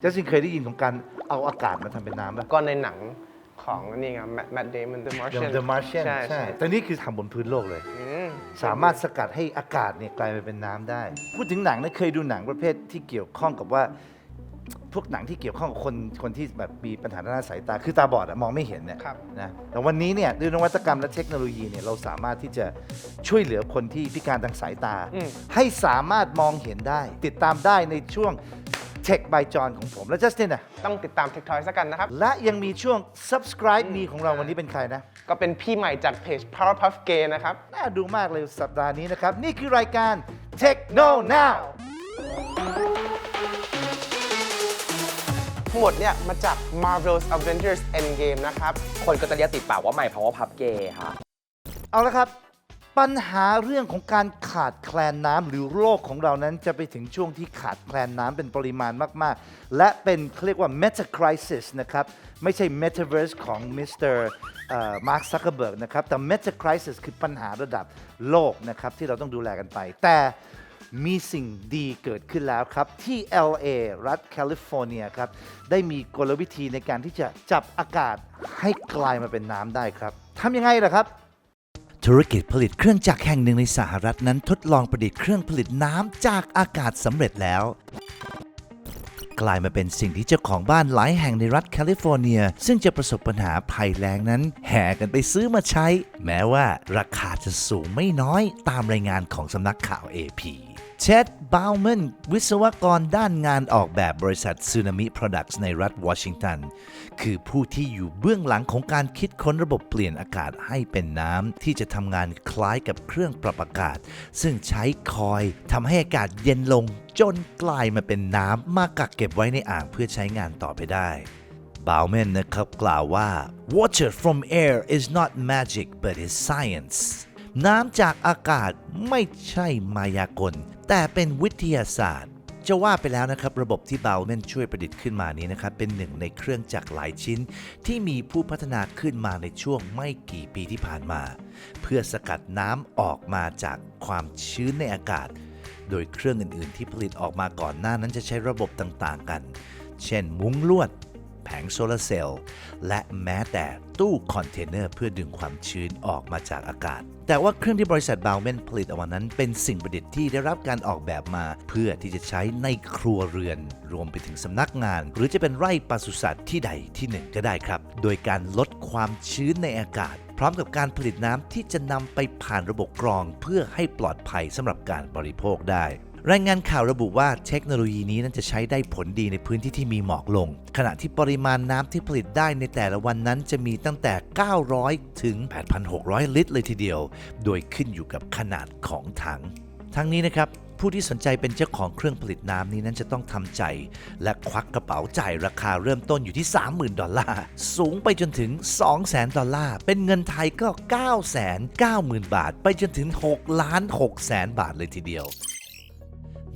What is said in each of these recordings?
เจัสซินเคยได้ยินของการเอาอากาศมาทำเป็นน้ำป่ะ ก็ในหนังของนี่ไงแมดเดมอน The The, Martian The Martian ใช่ใช่ แต่นี่คือทำบนพื้นโลกเลย อืมสามารถสกัดให้อากาศเนี่ยกลายไปเป็นน้ำได้ พูดถึงหนังนะเคยดูหนังประเภทที่เกี่ยวข้องกับว่า พวกหนังที่เกี่ยวข้องกับคนคนที่แบบมีปัญหาทางด้านสายตา คือตาบอดอะมองไม่เห็นเนี่ยครับ นะแต่วันนี้เนี่ยด้วยนวัตกรรมและเทคโนโลยีเนี่ยเราสามารถที่จะช่วยเหลือคนที่พิการทางสายตา อืม ให้สามารถมองเห็นได้ ติดตามได้ในช่วง Tech by John ของผมและจัสตินอะต้องติดตาม Tech Toy สักกันนะครับ และยังมีช่วง subscribe me ของเราวันนี้เป็นใครนะ ก็เป็นพี่ใหม่จากเพจ Powerpuff Gay นะครับ น่าดูมากเลยสัปดาห์นี้นะครับ นี่คือรายการ Techno Now ทั้งหมดเนี่ยมาจาก Marvel's Avengers Endgame นะครับ คนก็จะเรียกติดปากว่าใหม่เพราะว่าพับเกย์ค่ะ เอาละครับ ปัญหาเรื่องของการขาดแคลนน้ำหรือโลกของเรานั้นจะไปถึงช่วงที่ขาดแคลนน้ำเป็นปริมาณมาก ๆ และเป็นเขาเรียกว่า meta crisis นะครับ ไม่ใช่ metaverse ของมิสเตอร์มาร์คซักเกอร์เบิร์กนะครับ แต่ meta crisis คือปัญหาระดับโลกนะครับ ที่เราต้องดูแลกันไป แต่มีสิ่งดีเกิดขึ้นแล้วครับ ที่ LA รัฐแคลิฟอร์เนียครับ ได้มีกลวิธีในการที่จะจับอากาศให้กลายมาเป็นน้ำได้ครับทำยังไงล่ะครับ ธุรกิจผลิตเครื่องจักรแห่งหนึ่งในสหรัฐนั้นทดลองประดิษฐ์เครื่องผลิตน้ำจากอากาศสำเร็จแล้ว กลายมาเป็นสิ่งที่เจ้าของบ้านหลายแห่งในรัฐแคลิฟอร์เนีย ซึ่งจะประสบปัญหาภัยแล้งนั้น แห่กันไปซื้อมาใช้ แม้ว่าราคาจะสูงไม่น้อยตามรายงานของสำนักข่าว AP เท็ดบาวแมนวิศวกรด้านงานออกแบบบริษัทซูนามิ Products ในรัฐวอชิงตัน คือผู้ที่อยู่เบื้องหลังของการคิดค้นระบบเปลี่ยนอากาศให้เป็นน้ำ ที่จะทำงานคล้ายกับเครื่องปรับอากาศ ซึ่งใช้คอยทำให้อากาศเย็นลง จนกลายมาเป็นน้ำมากักเก็บไว้ในอ่างเพื่อใช้งานต่อไปได้บาวแมนนะครับกล่าวว่า water from air is not magic but is science น้ำจากอากาศไม่ใช่มายากล แต่เป็นวิทยาศาสตร์ จะว่าไปแล้วนะครับ ระบบที่บาวแมนช่วยประดิษฐ์ขึ้นมานี้นะครับ เป็นหนึ่งในเครื่องจักรหลายชิ้น ที่มีผู้พัฒนาขึ้นมาในช่วงไม่กี่ปีที่ผ่านมา เพื่อสกัดน้ำออกมาจากความชื้นในอากาศ โดยเครื่องอื่น ๆ ที่ผลิตออกมาก่อนหน้านั้นจะใช้ระบบต่าง ๆ กัน เช่น มุ้งลวดแผงโซลาร์เซลล์และแม้แต่ตู้คอนเทนเนอร์เพื่อดึงความชื้นออกมาจากอากาศ แต่ว่าเครื่องที่บริษัทบาวเมนผลิตออกมานั้น เป็นสิ่งประดิษฐ์ที่ได้รับการออกแบบมา เพื่อที่จะใช้ในครัวเรือน รวมไปถึงสำนักงาน หรือจะเป็นไร่ปศุสัตว์ที่ใดที่หนึ่งก็ได้ครับ โดยการลดความชื้นในอากาศ พร้อมกับการผลิตน้ำที่จะนำไปผ่านระบบกรอง เพื่อให้ปลอดภัยสำหรับการบริโภคได้ รายงานข่าวระบุว่าเทคโนโลยีนี้นั้นจะใช้ได้ผลดีในพื้นที่ที่มีหมอกลง ขณะที่ปริมาณน้ำที่ผลิตได้ในแต่ละวันนั้นจะมีตั้งแต่ 900 ถึง 8,600 ลิตรเลยทีเดียว โดยขึ้นอยู่กับขนาดของถัง ทั้งนี้นะครับผู้ที่สนใจเป็นเจ้าของเครื่องผลิตน้ำนี้นั้นจะต้องทำใจ และควักกระเป๋าจ่ายราคาเริ่มต้นอยู่ที่ 30,000 ดอลลาร์ สูงไปจนถึง 200,000 ดอลลาร์ เป็นเงินไทยก็ 990,000 บาท ไปจนถึง 6 ล้าน6แสนบาทเลยทีเดียว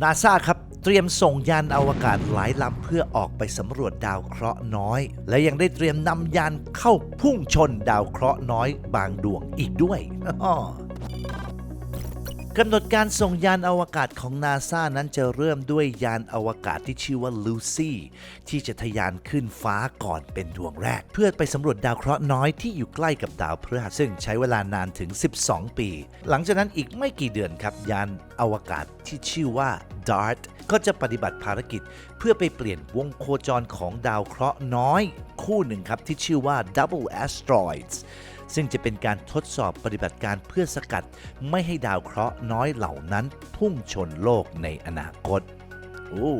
นาซาครับ เตรียมส่งยานอวกาศหลายลำเพื่อออกไปสำรวจดาวเคราะห์น้อย และยังได้เตรียมนำยานเข้าพุ่งชนดาวเคราะห์น้อยบางดวงอีกด้วยกำหนดการส่งยานอวกาศของนาซานั้นจะเริ่มด้วยยานอวกาศที่ชื่อว่าลูซี่ที่จะทะยานขึ้นฟ้าก่อนเป็นดวงแรก เพื่อไปสำรวจดาวเคราะห์น้อยที่อยู่ใกล้กับดาวพฤหัสซึ่งใช้เวลานานถึง 12 ปี หลังจากนั้นอีกไม่กี่เดือนครับยานอวกาศที่ชื่อว่า DART ก็จะปฏิบัติภารกิจเพื่อไปเปลี่ยนวงโคจรของดาวเคราะห์น้อย คู่หนึ่งครับที่ชื่อว่า Double Asteroids ซึ่งจะเป็นการทดสอบปฏิบัติการเพื่อสกัด ไม่ให้ดาวเคราะห์น้อยเหล่านั้น พุ่งชนโลกในอนาคต โอ้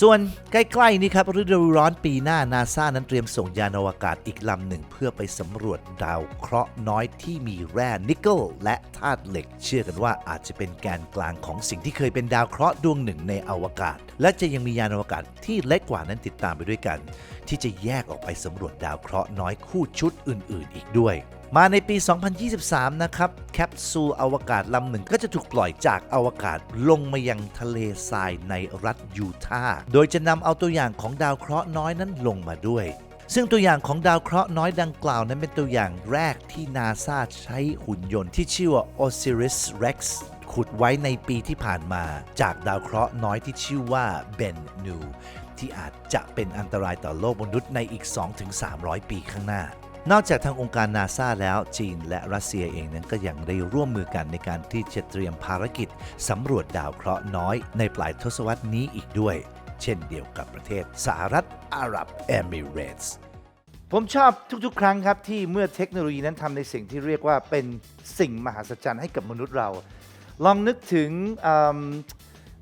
ส่วนใกล้ๆนี้ครับฤดูร้อนปีหน้านาซานั้นเตรียมส่งยานอวกาศอีกลำหนึ่ง เพื่อไปสำรวจดาวเคราะห์น้อยที่มีแร่นิกเกิลและธาตุเหล็ก เชื่อกันว่าอาจจะเป็นแกนกลางของสิ่งที่เคยเป็นดาวเคราะห์ดวงหนึ่งในอวกาศ และจะยังมียานอวกาศที่เล็กกว่านั้นติดตามไปด้วยกัน ที่จะแยกออกไปสำรวจดาวเคราะห์น้อยคู่ชุดอื่น ๆ อีกด้วย มาในปี 2023 นะครับ แคปซูลอวกาศลำหนึ่งก็จะถูกปล่อยจากอวกาศลงมายังทะเลทรายในรัฐยูทาห์ โดยจะนำเอาตัวอย่างของดาวเคราะห์น้อยนั้นลงมาด้วย ซึ่งตัวอย่างของดาวเคราะห์น้อยดังกล่าวนั้นเป็นตัวอย่างแรกที่นาซาใช้หุ่นยนต์ที่ชื่อว่า Osiris Rex ขุดไว้ในปีที่ผ่านมาจากดาวเคราะห์น้อยที่ชื่อว่าเบนนูที่อาจจะเป็นอันตรายต่อโลกมนุษย์ในอีก 2-300 ปีข้างหน้า นอกจากทางองค์การนาซาแล้วจีนและรัสเซียเองนั้นก็ยังได้ร่วมมือกันในการที่จะเตรียมภารกิจสำรวจดาวเคราะห์น้อย ในปลายทศวรรษนี้อีกด้วย เช่นเดียวกับประเทศสหรัฐอาหรับเอมิเรตส์ผมชอบทุกๆ ครั้งครับที่เมื่อเทคโนโลยีนั้นทำในสิ่งที่เรียกว่าเป็นสิ่งมหัศจรรย์ให้กับมนุษย์เรา ลองนึกถึง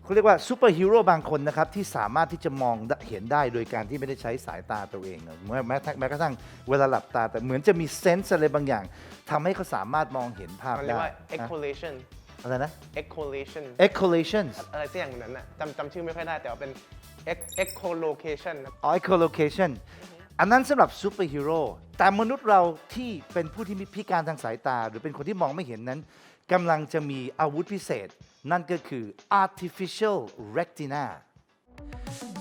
เขาเรียกว่าซูเปอร์ฮีโร่บางคนนะครับ ที่สามารถที่จะมองเห็นได้โดยการที่ไม่ได้ใช้สายตาตัวเองแม้แม้แม้กระทั่งเวลาหลับตาแต่เหมือนจะมีเซนส์อะไรบางอย่างทำให้เขาสามารถมองเห็นภาพมันเรียได้กว่า นะ echolation อะไรนะ echolation echolocation อะไรสักอย่างนั้นน่ะจำจำชื่อไม่ค่อยได้แต่ว่าเป็น ec- echolocation นะ อ๋อ echolocation อันนั้นสำหรับซูเปอร์ฮีโร่แต่มนุษย์เราที่เป็นผู้ที่มีพิการทางสายตา หรือเป็นคนที่มองไม่เห็นนั้นกำลังจะมีอาวุธพิเศษ นั่นก็คือ artificial retina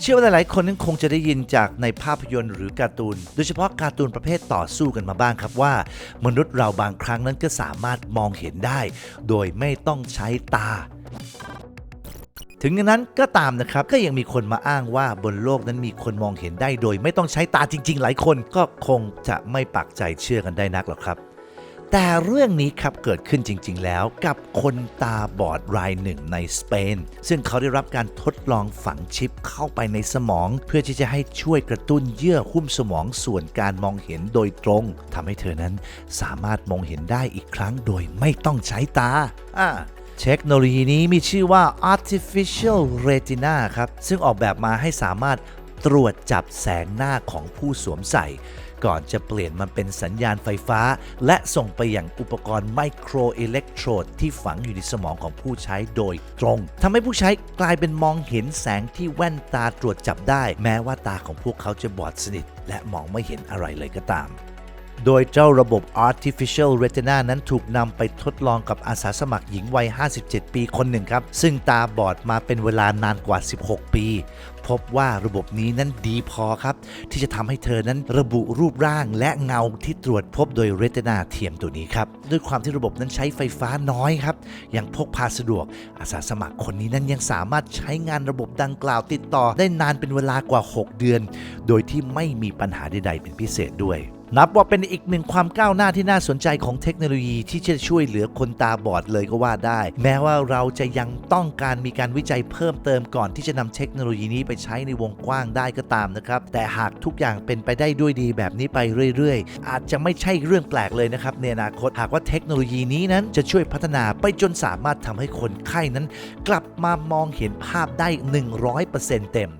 เชื่อว่าหลายๆ คนนั้นคงจะได้ยินจากในภาพยนตร์หรือการ์ตูน โดยเฉพาะการ์ตูนประเภทต่อสู้กันมาบ้างครับว่า มนุษย์เราบางครั้งนั้นก็สามารถมองเห็นได้ โดยไม่ต้องใช้ตา ถึงอย่างนั้นก็ตามนะครับ ก็ยังมีคนมาอ้างว่าบนโลกนั้นมีคนมองเห็นได้ โดยไม่ต้องใช้ตาจริง ๆ หลายคนก็คงจะไม่ปักใจเชื่อกันได้นักหรอกครับ แต่เรื่องนี้ครับเกิดขึ้นจริง ๆ แล้วกับคนตาบอดรายหนึ่งในสเปน ซึ่งเขาได้รับการทดลองฝังชิปเข้าไปในสมอง เพื่อที่จะให้ช่วยกระตุ้นเยื่อหุ้มสมองส่วนการมองเห็นโดยตรงทำให้เธอนั้นสามารถมองเห็นได้อีกครั้งโดยไม่ต้องใช้ตาอ่าเทคโนโลยีนี้มีชื่อว่า artificial retina ครับ ซึ่งออกแบบมาให้สามารถตรวจจับแสงหน้าของผู้สวมใส่ ก่อนจะเปลี่ยนมันเป็นสัญญาณไฟฟ้า และส่งไปยังอุปกรณ์ไมโครอิเล็กโทรดที่ฝังอยู่ในสมองของผู้ใช้โดยตรงทำให้ผู้ใช้กลายเป็นมองเห็นแสงที่แว่นตาตรวจจับได้ แม้ว่าตาของพวกเขาจะบอดสนิทและมองไม่เห็นอะไรเลยก็ตาม โดยเจ้าระบบ Artificial Retina นั้นถูกนำไปทดลองกับอาสาสมัครหญิงวัย 57 ปีคนหนึ่งครับ ซึ่งตาบอดมาเป็นเวลานานกว่า 16 ปี พบว่าระบบนี้นั้นดีพอครับ ที่จะทำให้เธอนั้นระบุรูปร่างและเงาที่ตรวจพบโดย Retina เทียมตัวนี้ครับ ด้วยความที่ระบบนั้นใช้ไฟฟ้าน้อยครับ ยังพกพาสะดวก อาสาสมัครคนนี้นั้นยังสามารถใช้งานระบบดังกล่าวติดต่อ ได้นานเป็นเวลากว่า 6 เดือน โดยที่ไม่มีปัญหาใดๆเป็นพิเศษด้วย นับว่าเป็นอีกหนึ่งความก้าวหน้าที่น่าสนใจของเทคโนโลยีที่จะช่วยเหลือคนตาบอดเลยก็ว่าได้ แม้ว่าเราจะยังต้องการมีการวิจัยเพิ่มเติมก่อนที่จะนำเทคโนโลยีนี้ไปใช้ในวงกว้างได้ก็ตามนะครับ แต่หากทุกอย่างเป็นไปได้ด้วยดีแบบนี้ไปเรื่อยๆ อาจจะไม่ใช่เรื่องแปลกเลยนะครับในอนาคตหากว่าเทคโนโลยีนี้นั้นจะช่วยพัฒนาไปจนสามารถทำให้คนไข้นั้น กลับมามองเห็นภาพได้ 100%เต็ม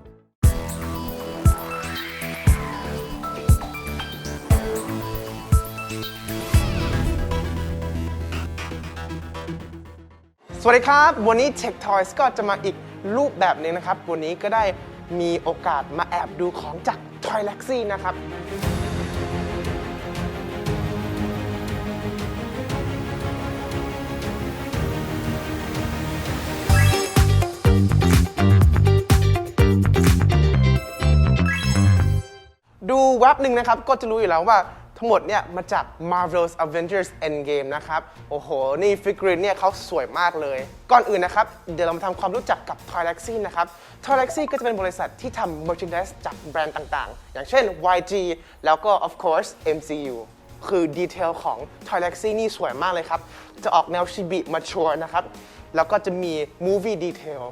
สวัสดีครับ วันนี้ Tech Toys ก็จะมาอีกรูปแบบหนึงนะครับ วันนี้ก็ได้มีโอกาสมาแอบดูของจาก Toylaxy นะครับ ดูเว็บหนึ่งนะครับ ก็จะรู้อยู่แล้วว่า ทั้งหมดเนี่ยมาจาก Marvel's Avengers Endgame นะครับ โอ้โห นี่ฟิกเกอร์เนี่ยเขาสวยมากเลย ก่อนอื่นนะครับ เดี๋ยวเรามาทำความรู้จักกับ Toylaxy นะครับ Toylaxy ก็จะเป็นบริษัทที่ทำ merchandise จากแบรนด์ต่างๆ อย่างเช่น YG แล้วก็ of course MCU คือดีเทลของ Toylaxy นี่สวยมากเลยครับ จะออกแนวชิบิมาชัวนะครับ แล้วก็จะมี movie detail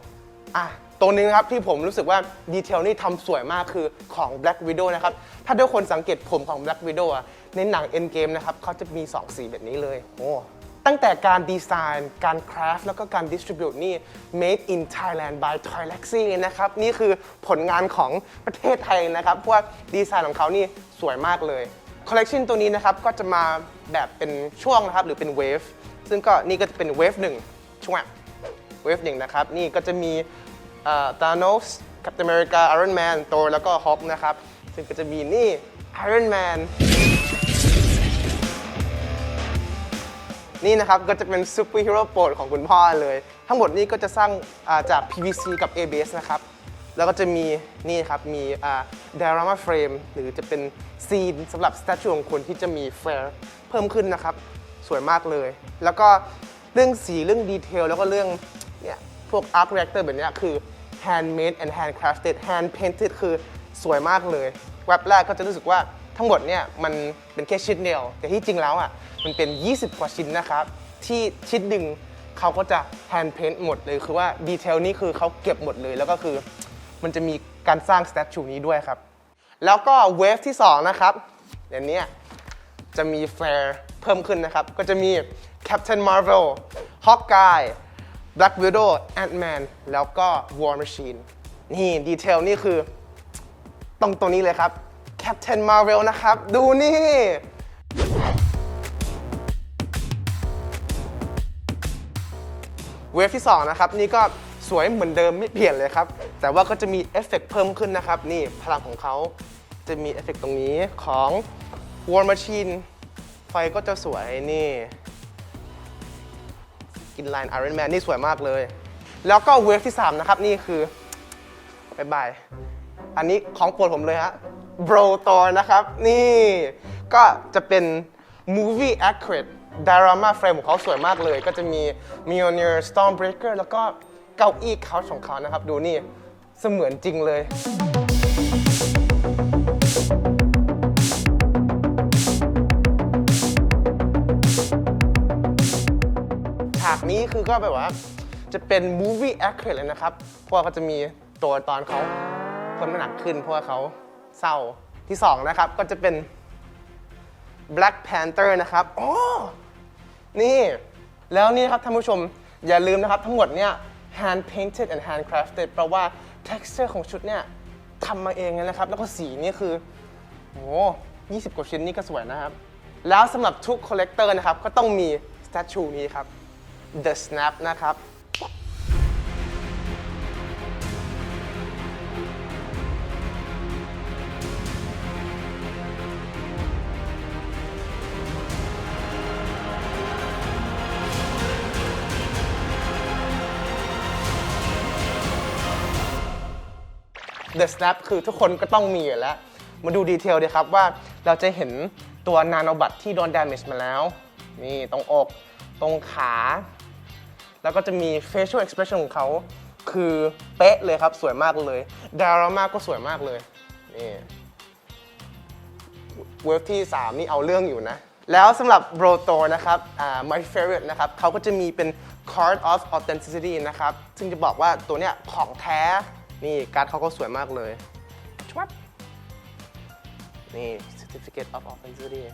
อะตรงนี้นะครับที่ผมรู้สึกว่าดีเทลนี่ทำสวยมากคือของ Black Widow นะครับ ถ้าทุกคนสังเกตผมของ Black Widow อะ ในหนัง Endgame นะครับเขาจะมี 2 สีแบบนี้เลยโอ้ตั้งแต่การดีไซน์ การคราฟแล้วก็การดิสทริบิวต์นี่ made in Thailand by Toylaxy นะครับ นี่คือผลงานของประเทศไทยนะครับ เพราะว่าดีไซน์ของเขานี่สวยมากเลย คอลเล t ชันตัวนี้นะครับ ก็จะมาแบบเป็นช่วงนะครับ หรือเป็นเวฟ ซึ่งก็นี่ก็จะเป็นเวฟหนึ่งช่วงเวฟหนึ่งนะครับ นี่ก็จะมีตานอสกัปตันอเมริกาไอรอนแมนโตแล้วก็ฮอ k นะครับ ซึ่งก็จะมีนี่ไอรอนแมน นี่นะครับก็จะเป็นซูเปอร์ฮีโร่โปรดของคุณพ่อเลย ทั้งหมดนี้ก็จะสร้างาจาก PVC กับ ABS นะครับแล้วก็จะมีนี่ครับมีดารามาเฟรมหรือจะเป็นซีนสำหรับสแตชูของคุณที่จะมีแฟร์เพิ่มขึ้นนะครับ สวยมากเลย แล้วก็เรื่องสีเรื่องดีเทลแล้วก็เรื่องเนี่ยพวกอาร์ r เร a เตอร์แบบนี้คือ handmade and handcrafted hand painted คือสวยมากเลย แว็บแรกก็จะรู้สึกว่า ทั้งหมดเนี่ยมันเป็นแค่ชิ้นเดียว แต่ที่จริงแล้วอะมันเป็น 20 กว่าชิ้นนะครับ ที่ชิ้นหนึ่งเขาก็จะ hand paint หมดเลยคือว่าดีเทลนี้คือเขาเก็บหมดเลย แล้วก็คือมันจะมีการสร้างสแตชูนี้ด้วยครับ แล้วก็เวฟที่ 2 นะครับเดี๋ยวนี้จะมีแฟร์เพิ่มขึ้นนะครับ ก็จะมี Captain Marvel Hawkeye Black Widow Ant-Man แล้วก็ War Machine นี่ ดีเทลนี่คือตรงตัวนี้เลยครับ Captain Marvel นะครับ ดูนี่ เวฟที่ 2 นะครับ นี่ก็สวยเหมือนเดิมไม่เปลี่ยนเลยครับ แต่ว่าก็จะมีเอฟเฟกต์เพิ่มขึ้นนะครับ นี่พลังของเขาจะมีเอฟเฟกต์ตรงนี้ของ War Machine ไฟก็จะสวยนี่ กินไลน์ Iron Man นี่สวยมากเลย แล้วก็เวฟที่ 3 นะครับ นี่คือบายบาย อันนี้ของโปรดผมเลยฮะ Bro Thor นะครับ นี่ก็จะเป็น movie accurate diorama frame ของเขาสวยมากเลย ก็จะมี Mjolnir Stormbreaker แล้วก็เก้าอี้เขาของเขานะครับ ดูนี่เสมือนจริงเลยฉากนี้คือก็แบบว่า จะเป็น movie accurate เลยนะครับ เพราะว่าจะมีตัวตอนเขาเพิ่มน้ำหนักขึ้นเพราะว่าเขา เศร้าที่2นะครับก็จะเป็น Black Panther นะครับอ๋อนี่แล้วนี่ครับท่านผู้ชมอย่าลืมนะครับทั้งหมดเนี่ย hand painted and hand crafted แปลว่า texture ของชุดเนี่ยทำมาเองนะครับ แล้วก็สีนี่คือโอ้20กว่าชิ้นนี่ก็สวยนะครับ แล้วสำหรับทุก collector นะครับ ก็ต้องมี statue นี้ครับ The Snap นะครับ The Snap คือทุกคนก็ต้องมีอยู่แล้ว มาดูดีเทลดีครับว่าเราจะเห็นตัวนาโนบัตที่โดน damage มาแล้ว นี่ตรงอก ตรงขา แล้วก็จะมี facial expression ของเขา คือเป๊ะเลยครับ สวยมากเลย ดารามาก็สวยมากเลย นี่เวิร์ฟที่ 3 นี่เอาเรื่องอยู่นะ แล้วสำหรับ b r o t o นะครับอ่า my favorite นะครับเขาก็จะมีเป็น card of authenticity นะครับ ซึ่งจะบอกว่าตัวเนี้ยของแท้ นี่การ์ดเขาก็สวยมากเลยชวับนี่ certificate of authenticity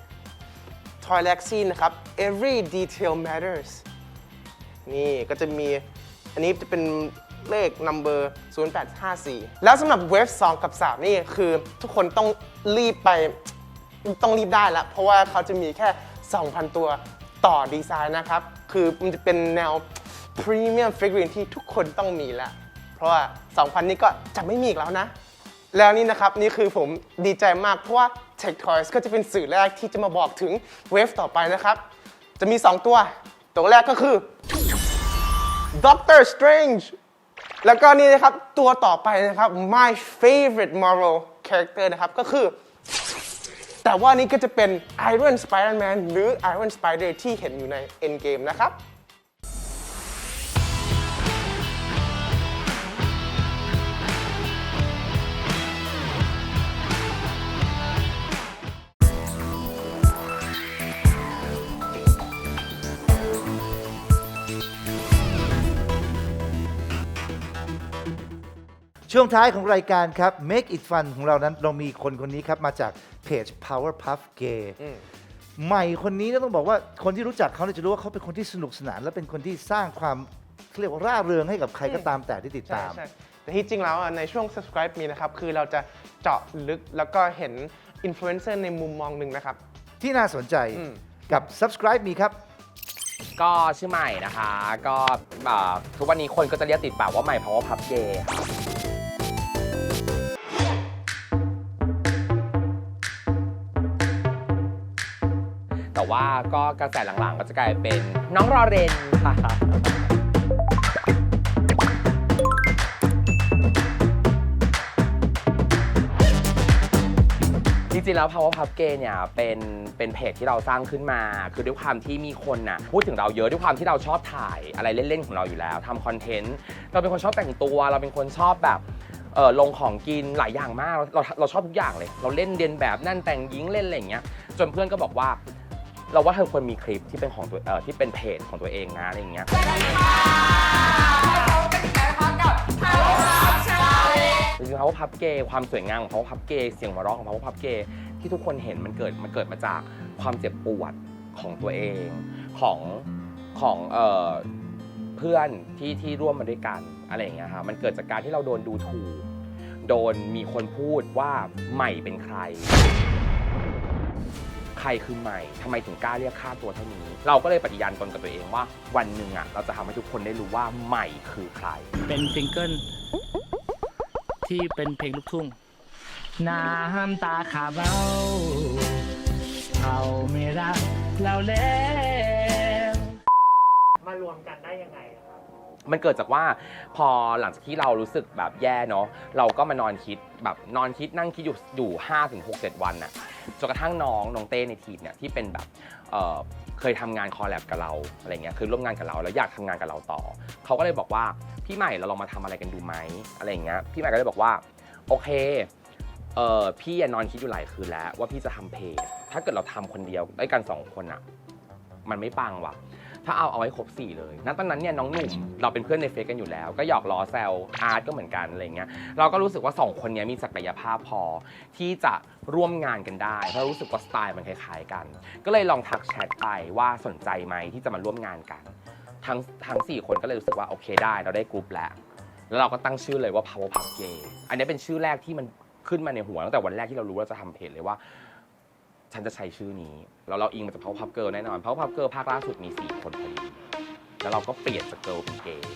Toy l e x i นะครับ every detail matters นี่ก็จะมีอันนี้จะเป็นเลข number 0854 แล้วสำหรับเวฟ2กับ 3 นี่คือทุกคนต้องรีบไปต้องรีบได้ล้วเพราะว่าเขาจะมีแค่ 2,000 ตัวต่อดีไซน์นะครับ คือมันจะเป็นแนว Premium Figurine ที่ทุกคนต้องมีแล้ว เพราะว่า2,000 นี้ก็จะไม่มีอีกแล้วนะ แล้วนี่นะครับ นี่คือผมดีใจมากเพราะว่า Tech Toys ก็จะเป็นสื่อแรกที่จะมาบอกถึงเวฟต่อไปนะครับ จะมี 2 ตัว ตัวแรกก็คือ Doctor Strange แล้วก็นี่นะครับ ตัวต่อไปนะครับ my favorite Marvel character นะครับ ก็คือ แต่ว่านี่ก็จะเป็น Iron Spider-Man หรือ Iron Spider ที่เห็นอยู่ใน Endgame นะครับ ช่วงท้ายของรายการครับ Make It Fun ของเรานั้นเรามีคนคนนี้ครับ มาจากเพจ Powerpuff Gay ใหม่คนนี้เนี่ยต้องบอกว่าคนที่รู้จักเขาเนี่ยจะรู้ว่าเขาเป็นคนที่สนุกสนาน และเป็นคนที่สร้างความเรียกว่าร่าเริงให้กับใครก็ตามแต่ที่ติดใช่ตามใช่แต่ที่จริงแล้วอะในช่วง subscribe มีนะครับ คือเราจะเจาะลึกแล้วก็เห็น influencer ในมุมมองหนึ่งนะครับ ที่น่าสนใจกับ Subscribe มีครับ ก็ชื่อใหม่นะคะ ก็เอ่อทุกวันนี้คนก็จะเรียกติดปากว่าใหม่เพราะว่าพับเกย์ค่ะ ว่าก็กระแสหลังๆ ก็จะกลายเป็นน้องรอเรนค่ะจริงๆแล้ว Power Pub Gay เนี่ยเป็นเป็นเพจที่เราสร้างขึ้นมา คือด้วยความที่มีคนน่ะพูดถึงเราเยอะด้วยความที่เราชอบถ่ายอะไรเล่นๆของเราอยู่แล้วทำคอนเทนต์เราเป็นคนชอบแต่งตัว เราเป็นคนชอบแบบเออลงของกินหลายอย่างมากเราเราเราชอบทุกอย่างเลย เราเล่นเรียนแบบนั่นแต่งหญิงเล่นอะไรอย่างเงี้ยจนเพื่อนก็บอกว่า เราว่าเธอควรมีคลิปที่เป็นของตัวเออที่เป็นเพจของตัวเองนะอะไรอย่างเงี้ยจริงๆ Power Pub Gay ความสวยงามของ Power Pub Gay เสียงหัวเราะของ Power Pub Gay ที่ทุกคนเห็นมันเกิดมันเกิดมาจากความเจ็บปวดของตัวเองของของเอ่อเพื่อนที่ที่ร่วมมาด้วยกันอะไรอย่างเงี้ยครับมันเกิดจากการที่เราโดนดูถูก โดนมีคนพูดว่าใหม่เป็นใคร รคือใหม่ทำไมถึงกล้าเรียกค่าตัวเท่านี้ เราก็เลยปฏิญาณตนกับตัวเองว่า วันหนึ่งอะเราจะทำให้ทุกคนได้รู้ว่าใหม่คือใคร เป็นซิงเกิลที่เป็นเพลงลูกทุ่ง น้ำตาขาเบ้าเขาไม่รักเราแล้ว มารวมกันได้ยังไงอะครับ มันเกิดจากว่าพอหลังจากที่เรารู้สึกแบบแย่เนาะเราก็มานอนคิดแบบนอนคิดนั่งคิดอยู่อยู่ห้าถึงหกเจ็ดวันน่ะจนกระทั่งน้องน้องเต้ในทีมเนี่ยที่เป็นแบบเอ่อเคยทำงานคอลแลบกับเราอะไรเงี้ยคือร่วมงานกับเราแล้วอยากทำงานกับเราต่อ เขาก็เลยบอกว่าพี่ใหม่เราลองมาทำอะไรกันดูไหมอะไรเงี้ยพี่ใหม่ก็เลยบอกว่าโอเคเออพี่นอนคิดอยู่หลายคืนแล้วว่าพี่จะทำเพจถ้าเกิดเราทำคนเดียวด้วยกันสองคนอะมันไม่ปังว่ะ ถ้าเอาเอาไว้ครบ4เลยณตอนนั้นเนี่ยน้องหนุ่มเราเป็นเพื่อนในเฟซกันอยู่แล้ว ก็หยอกล้อแซวอาร์ตก็เหมือนกันอะไรเงี้ยเราก็รู้สึกว่า 2 คนนี้มีศักยภาพพอที่จะร่วมงานกันได้ เพราะรู้สึกว่าสไตล์มันคล้ายๆกัน ก็เลยลองทักแชทไปว่าสนใจไหมที่จะมาร่วมงานกัน ทั้งทั้ง4คนก็เลยรู้สึกว่าโอเคได้เราได้กรุ๊ปแล้วแล้วเราก็ตั้งชื่อเลยว่า Power Pub Gay อันนี้เป็นชื่อแรกที่มันขึ้นมาในหัวตั้งแต่วันแรกที่เรารู้ว่าเราจะทำเพจเลยว่า ฉันจะใช้ชื่อนี้ แล้วเราอิงมาจาก Power Pub Girl แน่นอน Power Pub Girl ภาคล่าสุดมี 4 คนพอดีแล้วเราก็เปลี่ยนจากเกิร์ลเป็นเกย์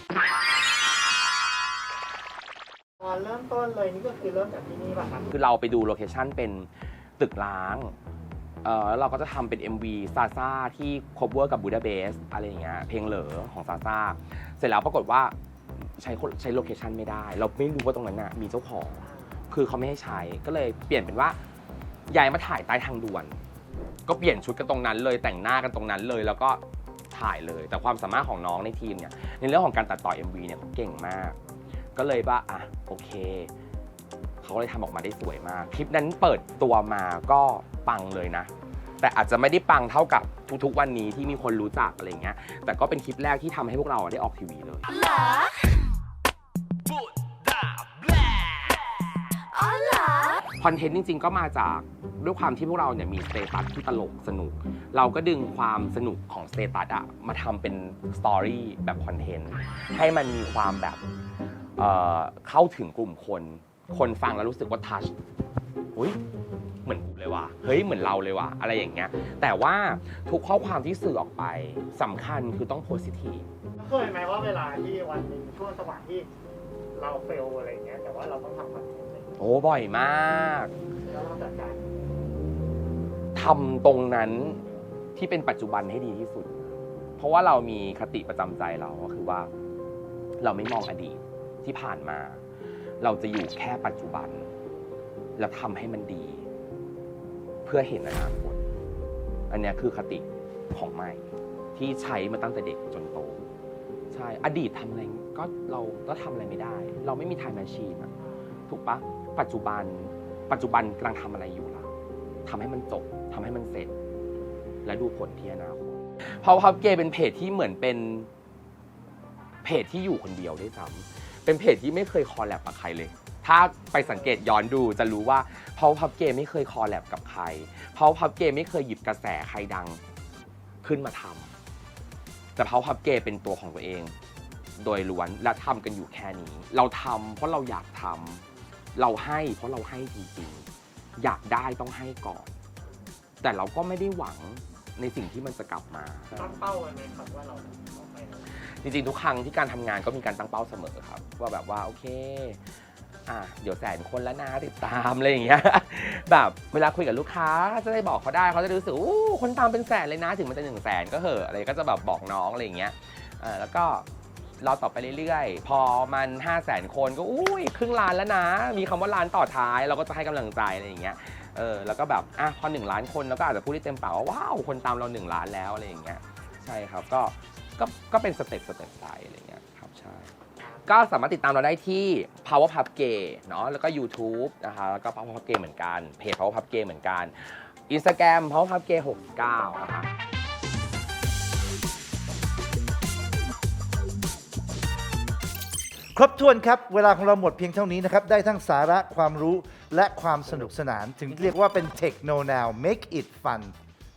ตอนเริ่มต้นเลยนี่ก็คือเริ่มจากที่นี่ป่ะครับคือเราไปดูโลเคชั่นเป็นตึกล้างเออแล้วเราก็จะทำเป็น MV ซาซาที่คบเวอร์กับบูดาเบสอะไรอย่างเงี้ยเพลงเหลอของซาซาเสร็จแล้วปรากฏว่าใช้คนใช้โลเคชั่นไม่ได้ เราไม่รู้ว่าตรงนั้นน่ะมีเจ้าของ คือเขาไม่ให้ใช้ก็เลยเปลี่ยนเป็นว่า ย้ายมาถ่ายใต้ทางด่วน ก็เปลี่ยนชุดกันตรงนั้นเลยแต่งหน้ากันตรงนั้นเลย แล้วก็ถ่ายเลย แต่ความสามารถของน้องในทีมเนี่ยในเรื่องของการตัดต่อ MV เนี่ยเขาเก่งมาก ก็เลยว่าอะโอเคเขาเลยทำออกมาได้สวยมาก คลิปนั้นเปิดตัวมาก็ปังเลยนะ แต่อาจจะไม่ได้ปังเท่ากับทุกๆวันนี้ที่มีคนรู้จักอะไรเงี้ย แต่ก็เป็นคลิปแรกที่ทำให้พวกเราได้ออกทีวีเลยคอนเทนต์จริง ๆ ก็มาจาก ด้วยความที่พวกเราเนี่ยมีสเตตัสที่ตลกสนุก เราก็ดึงความสนุกของสเตตัสอะมาทำเป็นสตอรี่แบบคอนเทนต์ให้มันมีความแบบเอ่อเข้าถึงกลุ่มคน คนฟังแล้วรู้สึกว่าทัชอุ้ยเหมือนกูเลยว่ะเฮ้ยเหมือนเราเลยว่ะอะไรอย่างเงี้ยแต่ว่าทุกข้อความที่สื่อออกไปสำคัญคือต้องโพสิทีฟ เคยไหมว่าเวลาที่วันหนึ่งช่วงจังหวะที่เราเฟลอะไรเงี้ยแต่ว่าเราต้องทำคอนเทนต์อะไรเงี้ยโอ้บ่อยมาก แล้วเราจัดการ ทำตรงนั้นที่เป็นปัจจุบันให้ดีที่สุด เพราะว่าเรามีคติประจำใจเราก็คือว่า เราไม่มองอดีตที่ผ่านมา เราจะอยู่แค่ปัจจุบัน แล้วทำให้มันดี เพื่อเห็นอนาคตอันนี้คือคติของใหม่ที่ใช้มาตั้งแต่เด็กจนโตใช่อดีตทำอะไรก็เราก็ทำอะไรไม่ได้ เราไม่มีไทม์แมชชีนอะถูกปะปัจจุบันปัจจุบันกำลังทำอะไรอยู่ล่ะทำให้มันจบ ทำให้มันเสร็จ และดูผลที่อนาคตเพราะพับเกย์เป็นเพจที่เหมือนเป็นเพจที่อยู่คนเดียวด้วยซ้ำเป็นเพจที่ไม่เคยคอลแลบกับใครเลย ถ้าไปสังเกตย้อนดูจะรู้ว่าเพราะพับเกย์ไม่เคยคอลแลบกับใคร เพราะพับเกย์ไม่เคยหยิบกระแสใครดังขึ้นมาทำแต่เพราะพับเกย์เป็นตัวของตัวเอง โดยล้วนและทำกันอยู่แค่นี้ เราทำเพราะเราอยากทำเราให้เพราะเราให้จริงๆอยากได้ต้องให้ก่อน แต่เราก็ไม่ได้หวังในสิ่งที่มันจะกลับมา ตั้งเป้าไว้ไหมครับว่าเราจะออกไปจริงๆ ทุกครั้งที่การทำงานก็มีการตั้งเป้าเสมอครับ ว่าแบบว่าโอเค อะเดี๋ยวแสนคนแล้วนะติดตามอะไรอย่างเงี้ย แบบเวลาคุยกับลูกค้าจะได้บอกเขาได้เขาจะได้รู้สึกอู้คนตามเป็นแสนเลยนะถึงมันจะหนึ่งแสนก็เหอะอะไรก็จะแบบบอกน้องอะไรอย่างเงี้ยเออแล้วก็เราต่อไปเรื่อยๆ พอมัน 5 0 0แสนคนก็อุ้ยครึ่งล้านแล้วนะ มีคำว่าล้านต่อท้าย เราก็จะให้กำลังใจอะไรอย่างเงี้ย เออแล้วก็แบบอะพอหนึ่งล้านคนแล้วก็อาจจะพูดได้เต็มปากว่าว้าวคนตามเราหนึ่งล้านแล้วอะไรอย่างเงี้ยใช่ครับก็ก็ก็เป็นสเต็ปสเต็ปไปอะไรเงี้ยครับใช่ก็สามารถติดตามเราได้ที่ Power Pub Gay เนาะแล้วก็ YouTube นะคะแล้วก็ Power Pub Gay เหมือนกันเพจ Power Pub Gay เหมือนกัน Instagram Power Pub Gay 69นะคะ ครบถ้วนครับ เวลาของเราหมดเพียงเท่านี้นะครับ ได้ทั้งสาระความรู้และความสนุกสนาน ถึงเรียกว่าเป็น Techno Now make it fun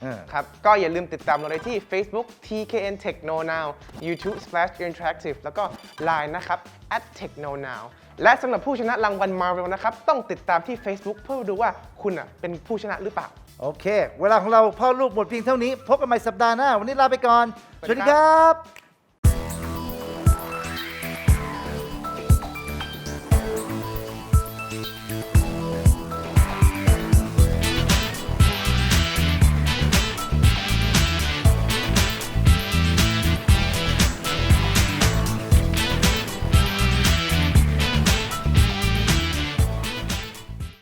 เออ ครับ ก็อย่าลืมติดตามเราได้ที่ Facebook TKN Techno Now YouTube slash interactive แล้วก็ Line นะครับ at Techno Now และสำหรับผู้ชนะรางวัล Marvel นะครับ ต้องติดตามที่ Facebook เพื่อดูว่าคุณอะเป็นผู้ชนะหรือเปล่า โอเค เวลาของเราพ่อลูกหมดเพียงเท่านี้ พบกันใหม่สัปดาห์หน้า วันนี้ลาไปก่อน สวัสดีครับ